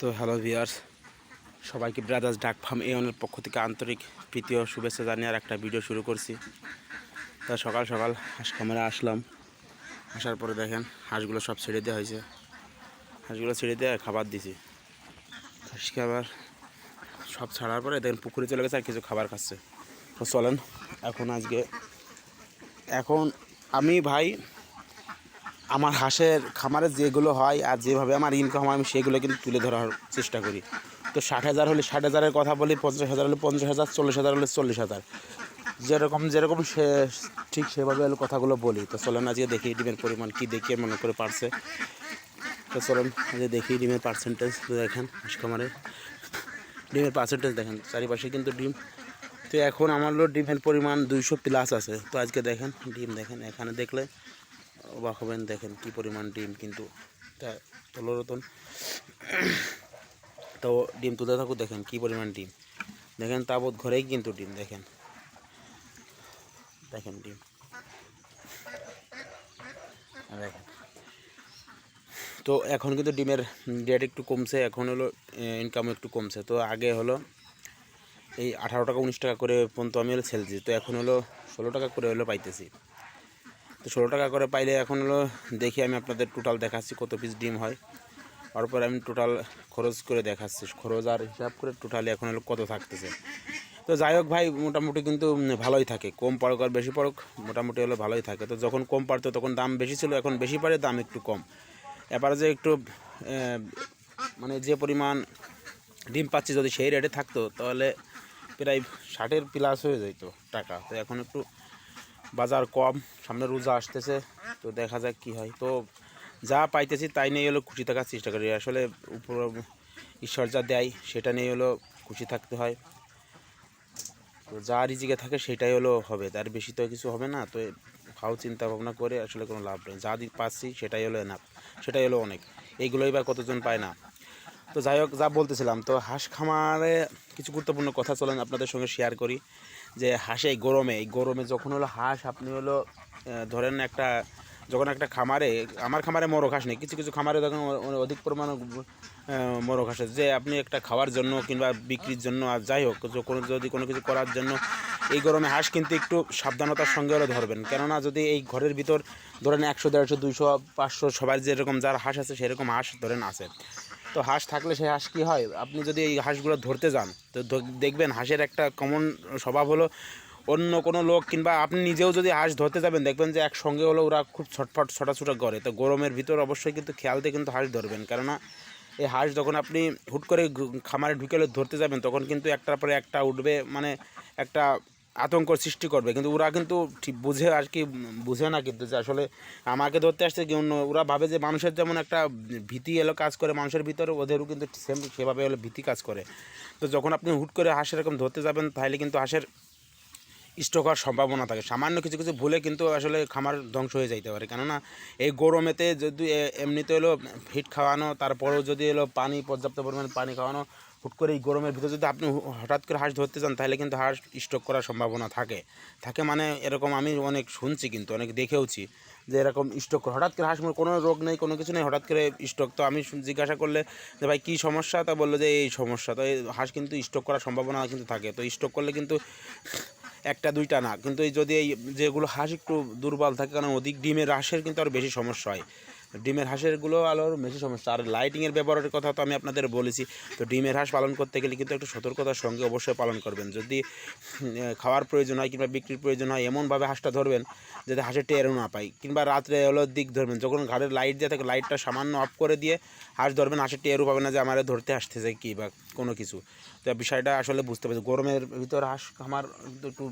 তো hello viewers সবাইকে Brothers Duck Farm এওনের পক্ষ থেকে আন্তরিক প্রীতি ও শুভেচ্ছা জানিয়ে আর একটা ভিডিও শুরু করছি। তা সকাল সকাল হাঁস খামারে আসলাম। আসার পরে দেখেন হাঁসগুলো সব ছেড়ে দেওয়া হয়েছে। হাঁসগুলো ছেড়ে দেওয়া খাবার দিছি। হাঁস খাবার সব ছাড়ার পরে দেখেন পুকুরে চলে গেছে আর কিছু খাবার খাচ্ছে। তো চলেন, এখন আজকে, এখন আমি ভাই আমার হাঁসের খামারে যেগুলো হয় আর যেভাবে আমার ইনকাম হয়, আমি সেগুলো কিন্তু তুলে ধরার চেষ্টা করি। তো ষাট হাজার হলে ষাট হাজারের কথা বলি, পঞ্চাশ হাজার হলে পঞ্চাশ হাজার, চল্লিশ হাজার হলে চল্লিশ হাজার। যেরকম যেরকম সে, ঠিক সেভাবে হলে কথাগুলো বলি। তো চলেন আজকে দেখি ডিমের পরিমাণ কী দেখিয়ে মনে করে পারছে। তো চলেন আজকে দেখি ডিমের পার্সেন্টেজ দেখেন হাঁস খামারে। ডিমের পার্সেন্টেজ দেখেন, চারিপাশে কিন্তু ডিম। তো এখন আমার হলো ডিমের পরিমাণ দুইশো প্লাস আছে। তো আজকে দেখেন, ডিম দেখেন, এখানে দেখলে অবাক হবেন, দেখেন কি পরিমাণ ডিম কিন্তু তা তোলো রতন তো ডিম তুলে থাকুক, দেখেন কি পরিমাণ ডিম। দেখেন তাবৎ ঘরেই কিন্তু ডিম, দেখেন। দেখেন ডিম। দেখেন। তো এখন কিন্তু ডিমের রেট একটু কমছে, এখন হলো ইনকাম একটু কমছে। তো আগে হলো এই আঠারো টাকা, উনিশ টাকা করে পর্যন্ত আমি হলো সেল তো এখন হলো ষোলো টাকা করে হলো পাইতেছি। তো ষোলো টাকা করে পাইলে এখন হলো দেখি আমি আপনাদের টোটাল দেখাচ্ছি কত পিস ডিম হয়। তারপর আমি টোটাল খরচ করে দেখাচ্ছি, খরচ আর হিসাব করে টোটালি এখন হলো কত থাকতেছে। তো যাই হোক ভাই, মোটামুটি কিন্তু ভালোই থাকে, কম পড়ুক আর বেশি পড়ুক, মোটামুটি হলো ভালোই থাকে। তো যখন কম পারতো তখন দাম বেশি ছিল, এখন বেশি পারে দাম একটু কম। এবারে যে একটু মানে যে পরিমাণ ডিম পাচ্ছি যদি সেই রেটে থাকতো, তাহলে প্রায় ষাটের প্লাস হয়ে যেত টাকা। তো এখন একটু বাজার কম, সামনে রোজা আসতেছে, তো দেখা যাক কি হয়। তো যা পাইতেছি তাই নিয়ে হলো খুশি থাকার চেষ্টা করি। আসলে উপর ঈশ্বর যা দেয় সেটা নিয়ে হলো খুশি থাকতে হয়। তো যা রিজিকে থাকে সেটাই হলো হবে। তার বেশি তো কিছু হবে না, তো খাও চিন্তা ভাবনা করে আসলে কোনো লাভ নেই। যা পাচ্ছি সেটাই হলো এনাফ সেটাই হলো অনেক। এইগুলোই বা কতজন পায় না। তো যাই হোক, যা বলতেছিলাম, তো হাঁস খামারে কিছু গুরুত্বপূর্ণ কথা চলেন আপনাদের সঙ্গে শেয়ার করি। যে হাঁসে গরমে এই গরমে যখন হলো হাঁস আপনি হলো ধরেন একটা যখন একটা খামারে আমার খামারে মরক হাঁস নেই কিছু কিছু খামারে অ- অধিক পরিমাণে আহ, মরক হাঁসের যে আপনি একটা খাওয়ার জন্য কিংবা বিক্রির জন্য আর যাই হোক কোনো যদি কোনো কিছু করার জন্য এই গরমে হাঁস কিন্তু একটু সাবধানতার সঙ্গে হলে ধরবেন। কেননা যদি এই ঘরের ভিতর ধরেন একশো দেড়শো দুইশো পাঁচশো সবার যেরকম যার হাঁস আছে সেরকম হাঁস ধরেন আছে। তো হাঁস থাকলে সেই হাঁস কী হয়? আপনি যদি এই হাঁসগুলো ধরতে যান, তো দেখবেন হাঁসের একটা কমন স্বভাব হলো অন্য কোনো লোক কিংবা আপনি নিজেও যদি হাঁস ধরতে যাবেন, দেখবেন যে একসঙ্গে হলো ওরা খুব ছটফট, ছোটাছুটা করে। তো গরমের ভিতর অবশ্যই কিন্তু খেয়াল দিয়ে কিন্তু হাঁস ধরবেন। কেননা এই হাঁস যখন আপনি হুট করে খামারে ঢুকেলে ধরতে যাবেন, তখন কিন্তু একটার পরে একটা উঠবে মানে একটা আতঙ্কর সৃষ্টি করবে। কিন্তু ওরা কিন্তু ঠিক বুঝে আর কি, বুঝে না কিন্তু যে আসলে আমাকে ধরতে আসছে কি অন্য, ওরা ভাবে যে মানুষের যেমন একটা ভীতি এলো কাজ করে, মানুষের ভিতরে ওদেরও কিন্তু সেম সেভাবে হলো ভীতি কাজ করে। তো যখন আপনি হুট করে হাঁস এরকম ধরতে যাবেন, তাহলে কিন্তু হাঁসের স্টক হওয়ার সম্ভাবনা থাকে। সামান্য কিছু কিছু ভুলে কিন্তু আসলে খামার ধ্বংস হয়ে যাইতে পারে। কেননা এই গরমেতে যদি এমনিতে হলো ফিট খাওয়ানো, তারপরেও যদি এলো পানি, পর্যাপ্ত পরিমাণে পানি খাওয়ানো হুট করে এই গরমের ভিতরে যদি আপনি হঠাৎ করে হাঁস ধরতে চান তাহলে কিন্তু হাঁস স্টক করার সম্ভাবনা থাকে। থাকে মানে এরকম আমি অনেক শুনছি কিন্তু, অনেক দেখেওছি যে এরকম স্টক করে। হঠাৎ করে হাঁস কোনো রোগ নেই, কোনো কিছু নেই, হঠাৎ করে স্টক তো আমি জিজ্ঞাসা করলে যে ভাই কী সমস্যা? তা বলল যে এই সমস্যা। তো এই হাঁস কিন্তু স্টক করার সম্ভাবনা কিন্তু থাকে। তো স্টক করলে কিন্তু একটা, দুইটা না। কিন্তু এই যদি এই যেগুলো হাঁস একটু দুর্বল থাকে, কারণ অধিক ডিমের, হাঁসের কিন্তু আর বেশি সমস্যা হয়। ডিমের হাঁসেরগুলো আলোর বেশি সমস্যা। আর লাইটিংয়ের ব্যবহারের কথা তো আমি আপনাদের বলেছি। তো ডিমের হাঁস পালন করতে গেলে কিন্তু একটু সতর্কতার সঙ্গে অবশ্যই পালন করবেন। যদি খাওয়ার প্রয়োজন হয় কিংবা বিক্রির প্রয়োজন হয়, এমনভাবে হাঁসটা ধরবেন যাতে হাঁসের টেরও না পাই কিংবা রাত্রে হলো দিক ধরবেন। যখন ঘরের লাইট দিয়ে থাকে লাইটটা সামান্য অফ করে দিয়ে হাঁস ধরবেন, হাঁসের টেরও পাবে না যে আমার ধরতে আসতেছে কি বা কোনো কিছু। তো বিষয়টা আসলে বুঝতে পারছি। গরমের ভিতর হাঁস খামার একটু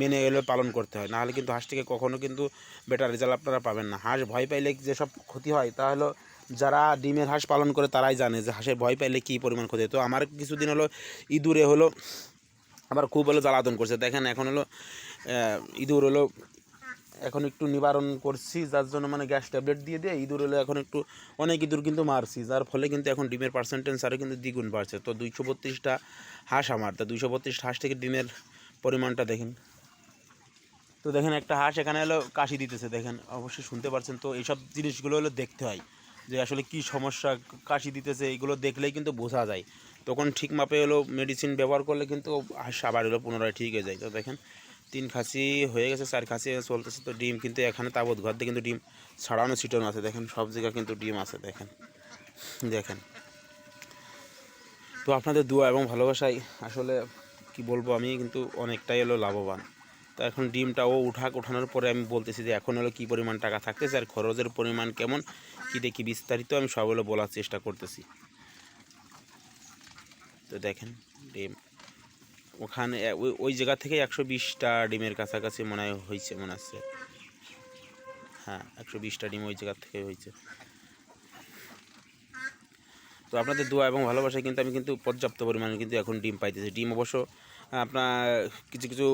মেনে এলে, পালন করতে হয়। নাহলে কিন্তু হাঁস থেকে কখনো কিন্তু বেটার রেজাল্ট আপনারা পাবেন না। হাঁস ভয় পাইলে যেসব ক্ষতি হয়, তা হলো যারা ডিমের হাঁস পালন করে, তারাই জানে যে হাঁসের ভয় পাইলে কী পরিমাণ ক্ষতি হয়। তো আমার কিছুদিন হলো ইঁদুরে হলো আবার খুব হলো জ্বালাতন করছে। দেখেন এখন হলো ইঁদুর হলো, এখন একটু নিবারণ করছি, যার জন্য মানে গ্যাস ট্যাবলেট দিয়ে দিয়ে ইঁদুর হলো এখন একটু অনেক ইঁদুর কিন্তু মারছি, যার ফলে কিন্তু এখন ডিমের পার্সেন্টেজ আরও কিন্তু দ্বিগুণ বাড়ছে। তো দুইশো বত্রিশটা হাঁস আমার, তা দুইশো বত্রিশটা হাঁস থেকে ডিমের পরিমাণটা দেখেন। তো দেখেন একটা হাঁস এখানে হলো কাশি দিতেছে, দেখেন। অবশ্যই শুনতে পারছেন তো, এইসব জিনিসগুলো হলো দেখতে হয়, যে আসলে কি সমস্যা, কাশি দিতেছে এইগুলো দেখলেই কিন্তু বোঝা যায়। তখন ঠিক মাপে হলো মেডিসিন ব্যবহার করলে কিন্তু হাঁস আবার হলো পুনরায় ঠিক হয়ে যায়। তো দেখেন, তিন খাসি হয়ে গেছে, চার খাসি চলতেছে, তো ডিম কিন্তু এখানে তাবৎ ঘর দিয়ে কিন্তু ডিম ছাড়ানো, ছিটানো আছে। দেখেন, সব জায়গায় কিন্তু ডিম আছে, দেখেন। দেখেন। তো আপনাদের দোয়া এবং ভালোবাসায় আসলে কি বলব, আমি কিন্তু অনেকটাই হলো লাভবান। তো এখন ডিমটাও ও উঠাক, উঠানোর পরে আমি বলতেছি যে এখন হলো কী পরিমাণ টাকা থাকতেছে আর খরচের পরিমাণ কেমন, কী দেখি বিস্তারিত আমি সব হলো বলার চেষ্টা করতেছি। তো দেখেন ডিম। ওখানে ওই ওই জায়গা থেকে একশো বিশটা ডিমের কাছাকাছি মনে হয় হয়েছে মনে হচ্ছে হ্যাঁ একশো বিশটা ডিম ওই জায়গা থেকে হয়েছে তো আপনাদের দোয়া এবং ভালোবাসায় কিন্তু আমি কিন্তু পর্যাপ্ত পরিমাণে কিন্তু এখন ডিম পাইতেছি। ডিম অবশ্য আপনার কিছু কিছু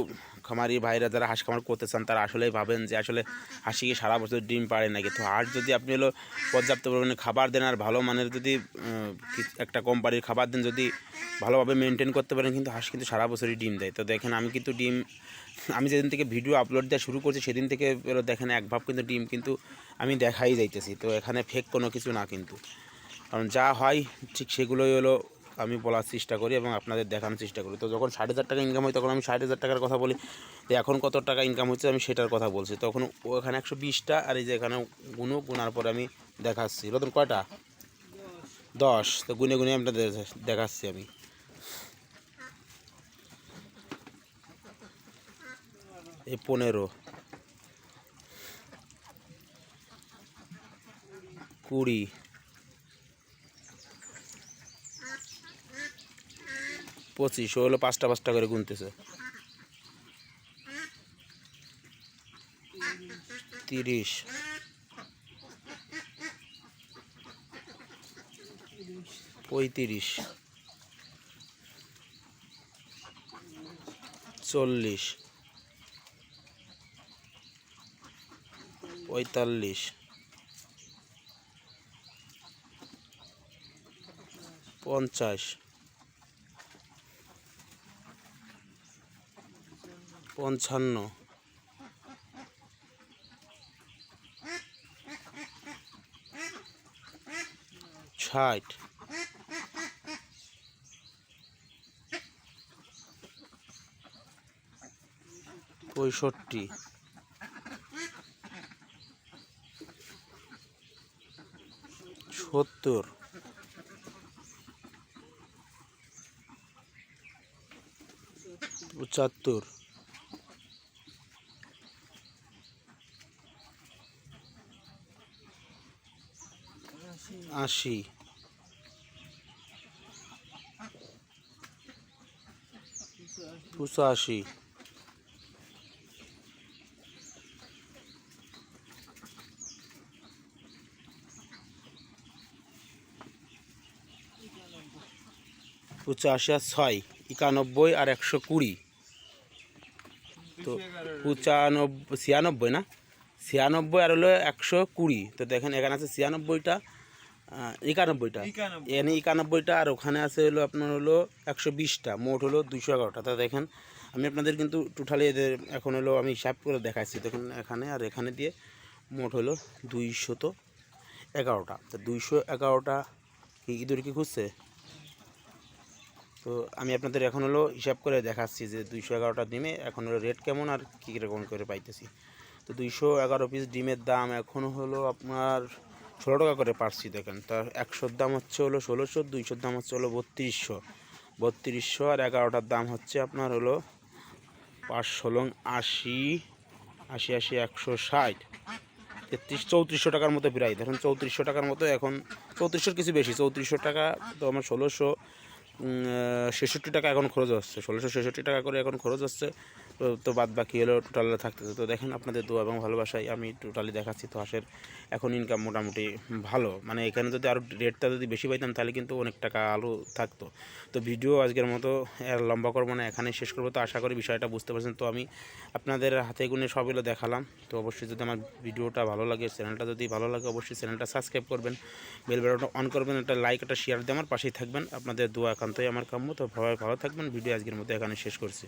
খামারি ভাইরা যারা হাঁস খামার করতে চান, তারা আসলেই ভাবেন যে আসলে হাসি কি সারা বছর ডিম পারে নাকি? তো হাঁস যদি আপনি হলো পর্যাপ্ত পরিমাণে খাবার দেন আর ভালো মানের যদি একটা কোম্পানির খাবার দেন, যদি ভালোভাবে মেনটেন করতে পারেন, কিন্তু হাঁস কিন্তু সারা বছরই ডিম দেয়। তো দেখেন, আমি কিন্তু ডিম, আমি যেদিন থেকে ভিডিও আপলোড দেওয়া শুরু করছি, সেদিন থেকে দেখেন, এক ভাব কিন্তু ডিম কিন্তু আমি দেখাই যাইতেছি। তো এখানে ফেক কোনো কিছু না কিন্তু। কারণ যা হয়, ঠিক সেগুলোই হলো আমি বলার চেষ্টা করি এবং আপনাদের দেখানোর চেষ্টা করি। তো যখন ষাট হাজার টাকা ইনকাম হয়, তখন আমি ষাট হাজার টাকার কথা বলি। তো এখন কত টাকা ইনকাম হচ্ছে, আমি সেটার কথা বলছি। তখন ওখানে একশো বিশটা আর এই যে এখানে গুনো গুনার পরে আমি দেখাচ্ছি। রতন, কয়টা? দশ। তো গুনে গুনে আপনাদের দেখাচ্ছি আমি। এই পনেরো। কুড়ি। পঁচিশ ও হলো পাঁচটা পাঁচটা করে গুনতেছে। তিরিশ। পঁয়ত্রিশ। চল্লিশ। পঁয়তাল্লিশ। পঞ্চাশ। পঞ্চান্ন। ষাট। পঁয়ষট্টি। সত্তর। পঁচাত্তর। আশি পঁচাশি পঁচাশি আর ছয়, একানব্বই আর একশো কুড়ি। তো পঁচানব্বই ছিয়ানব্বই না? ছিয়ানব্বই আর হলো একশো কুড়ি। তো দেখেন এখানে আছে ছিয়ানব্বইটা একানব্বইটা। একানব্বই। এখানে একানব্বইটা আর ওখানে আছে হলো আপনার হলো একশো বিশটা মোট হলো দুশো এগারোটা। তা দেখেন আমি আপনাদের কিন্তু টোটালি এদের এখন হলো আমি হিসাব করে দেখাচ্ছি। দেখুন এখানে আর এখানে দিয়ে মোট হলো দুইশত এগারোটা। তো দুইশো এগারোটা কি ইঁদুর কি খুঁজছে? তো আমি আপনাদের এখন হলো হিসাব করে দেখাচ্ছি যে দুইশো এগারোটা ডিমে এখন হলো রেট কেমন আর কী রকম করে পাইতেছি। তো দুইশো এগারো পিস ডিমের দাম এখন হলো আপনার ষোলো টাকা করে পারছি, দেখেন। তার একশোর দাম হচ্ছে হলো ষোলোশো, দুইশোর দাম হচ্ছে হলো বত্রিশশো। বত্রিশশো আর এগারোটার দাম হচ্ছে আপনার হলো পাঁচ ষোলং আশি আশি আশি, একশো ষাট। তেত্রিশ, চৌত্রিশশো টাকার মতো প্রায় ধরুন চৌত্রিশশো টাকার মতো এখন, চৌত্রিশশোর কিছু বেশি, চৌত্রিশশো টাকা তো আমার ষোলোশো ছেষট্টি টাকা এখন খরচ হচ্ছে। ষোলোশো, ছেষট্টি টাকা করে এখন খরচ হচ্ছে। তো বাদ বাকি হলো টোটালে থাকতেছে। তো দেখেন আপনাদের দোয়া এবং ভালোবাসায় আমি টোটালি দেখাচ্ছি তো হাঁসের এখন ইনকাম মোটামুটি ভালো। মানে এখানে যদি আরও রেটটা যদি বেশি পাইতাম তাহলে কিন্তু অনেক টাকা আলু থাকতো। তো ভিডিও আজকের মতো লম্বা করব না এখানে শেষ করব। তো আশা করি বিষয়টা বুঝতে পারছেন। তো আমি আপনাদের হাতে গুনে সবগুলো দেখালাম। তো অবশ্যই যদি আমার ভিডিওটা ভালো লাগে চ্যানেলটা যদি ভালো লাগে, অবশ্যই চ্যানেলটা সাবস্ক্রাইব করবেন বেল বাটনটা অন করবেন, একটা লাইক একটা শেয়ার দিয়ে আমার পাশেই থাকবেন। আপনাদের দোয়া একান্তই আমার কাম্য। তো সবাই ভালো থাকবেন। ভিডিও আজকের মতো এখানে শেষ করছি।